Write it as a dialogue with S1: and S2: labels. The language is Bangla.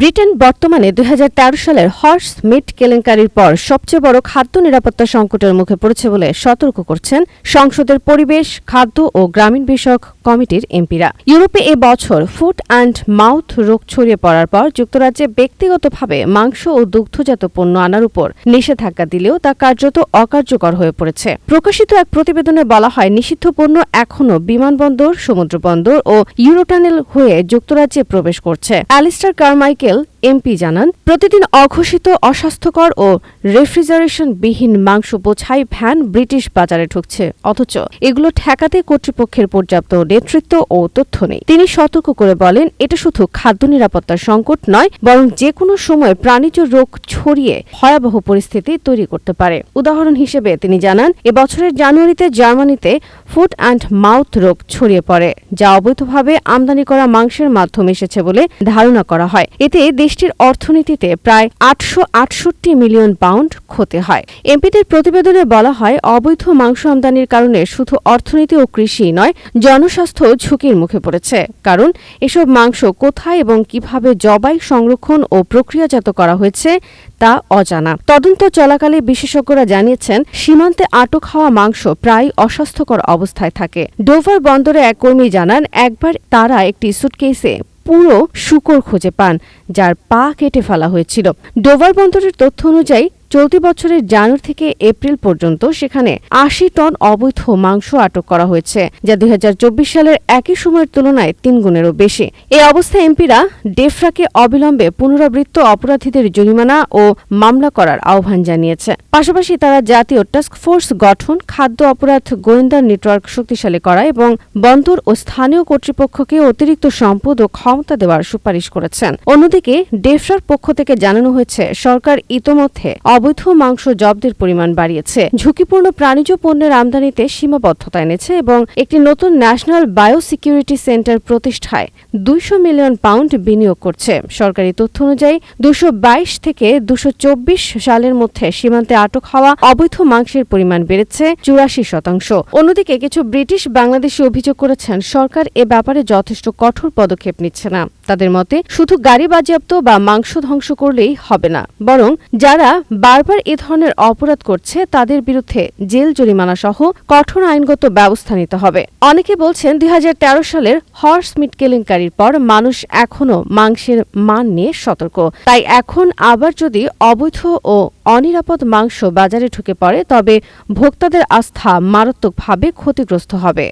S1: ব্রিটেন বর্তমানে দু হাজার তেরো সালের হর্স মিট কেলেঙ্কারির পর সবচেয়ে বড় খাদ্য নিরাপত্তা সংকটের মুখে পড়েছে বলে সতর্ক করছেন সংসদের পরিবেশ, খাদ্য ও গ্রামীণ বিষয়ক কমিটির এমপিরা। ইউরোপে এ বছর ফুড অ্যান্ড মাউথ রোগ ছড়িয়ে পড়ার পর যুক্তরাজ্যে ব্যক্তিগতভাবে মাংস ও দুগ্ধজাত পণ্য আনার উপর নিষেধাজ্ঞা দিলেও তা কার্যত অকার্যকর হয়ে পড়েছে। প্রকাশিত এক প্রতিবেদনে বলা হয়, নিষিদ্ধ পণ্য এখনও বিমানবন্দর সমুদ্রবন্দর ও ইউরোটানেল হয়ে যুক্তরাজ্যে প্রবেশ করছে। অ্যালিস্টার wakil এমপি জানান, প্রতিদিন অঘোষিত অস্বাস্থ্যকর ও রেফ্রিজারেশন বিহীন মাংস বোঝাই ভ্যান ব্রিটিশ বাজারে ঢুকছে। অথচ এগুলো ঠেকাতে কর্তৃপক্ষের পর্যাপ্ত নেতৃত্ব ও তথ্য নেই। তিনি সতর্ক করে বলেন, এটা শুধু খাদ্য নিরাপত্তার সংকট নয়, বরং যে কোনো সময় প্রাণীজ রোগ ছড়িয়ে ভয়াবহ পরিস্থিতি তৈরি করতে পারে। উদাহরণ হিসেবে তিনি জানান, এবছরের জানুয়ারিতে জার্মানিতে ফুট অ্যান্ড মাউথ রোগ ছড়িয়ে পড়ে, যা অবৈধভাবে আমদানি করা মাংসের মাধ্যমে এসেছে বলে ধারণা করা হয়। এতে দেশটির অর্থনীতিতে প্রায় আটশো আটষট্টি মিলিয়ন পাউন্ড ক্ষতি হয়। এমপিদের প্রতিবেদনে বলা হয়, অবৈধ মাংস আমদানির কারণে শুধু অর্থনীতি ও কৃষি নয় জনস্বাস্থ্য ঝুঁকির মুখে পড়েছে। কারণ, এসব মাংস কোথায় এবং কীভাবে জবাই, সংরক্ষণ ও প্রক্রিয়াজাত করা হয়েছে তা অজানা। তদন্ত চলাকালে বিশেষজ্ঞরা জানিয়েছেন, সীমান্তে আটক হওয়া মাংস প্রায় অস্বাস্থ্যকর অবস্থায় থাকে। ডোভার বন্দরে এক কর্মী জানান, একবার তারা একটি সুটকেসে পুরো শুকর খুঁজে পান যার পা কেটে ফেলা হয়েছিল। ডোভার বন্দরের তথ্য অনুযায়ী চলতি বছরের জানুয়ারি থেকে এপ্রিল পর্যন্ত সেখানে আশি টন অবৈধ মাংস আটক করা হয়েছে, যা দুই সালের একই সময়ের তুলনায় তিন গুণেরও বেশি। এই অবস্থায় এমপিরা ডেফরাকে অবিলম্বে পুনরাবৃত্ত অপরাধীদের জরিমানা ও মামলা করার আহ্বান জানিয়েছে। পাশাপাশি তারা জাতীয় টাস্ক ফোর্স গঠন, খাদ্য অপরাধ, গোয়েন্দা নেটওয়ার্ক শক্তিশালী করা এবং বন্দর ও স্থানীয় কর্তৃপক্ষকে অতিরিক্ত সম্পদ ও ক্ষমতা দেওয়ার সুপারিশ করেছেন। অন্যদিকে, ডেফরার পক্ষ থেকে জানানো হয়েছে, সরকার ইতোমধ্যে অবৈধ মাংস জব্দের পরিমাণ বাড়িয়েছে। ঝুঁকিপূর্ণ প্রাণীজ পণ্যের আমদানিতে সীমাবদ্ধতা এনেছে এবং একটি নতুন ন্যাশনাল বায়োসিকিউরিটি সেন্টার প্রতিষ্ঠায় দুইশো মিলিয়ন পাউন্ড বিনিয়োগ করছে। সরকারি তথ্য অনুযায়ী দুশো থেকে দুশো সালের মধ্যে সীমান্তে আটক হওয়া অবৈধ মাংসের পরিমাণ বেড়েছে চুরাশি শতাংশ। অন্যদিকে কিছু ব্রিটিশ বাংলাদেশি অভিযোগ করেছেন, সরকার এ ব্যাপারে যথেষ্ট কঠোর পদক্ষেপ নিচ্ছে না। তাদের মতে, শুধু গাড়ি বাজেয়াপ্ত বা মাংস ধ্বংস করলেই হবে না। বরং যারা বারবার এ ধরনের অপরাধ করছে, তাদের বিরুদ্ধে জেল জরিমানা সহ কঠোর আইনগত ব্যবস্থা নিতে হবে। অনেকে বলছেন, দুই হাজার তেরো সালের হর্স মিট কেলেঙ্কারির পর মানুষ এখনও মাংসের মান নিয়ে সতর্ক। তাই এখন আবার যদি অবৈধ ও অনিরাপদ মাংস বাজারে ঢুকে পড়ে, তবে ভোক্তাদের আস্থা মারাত্মকভাবে ক্ষতিগ্রস্ত হবে।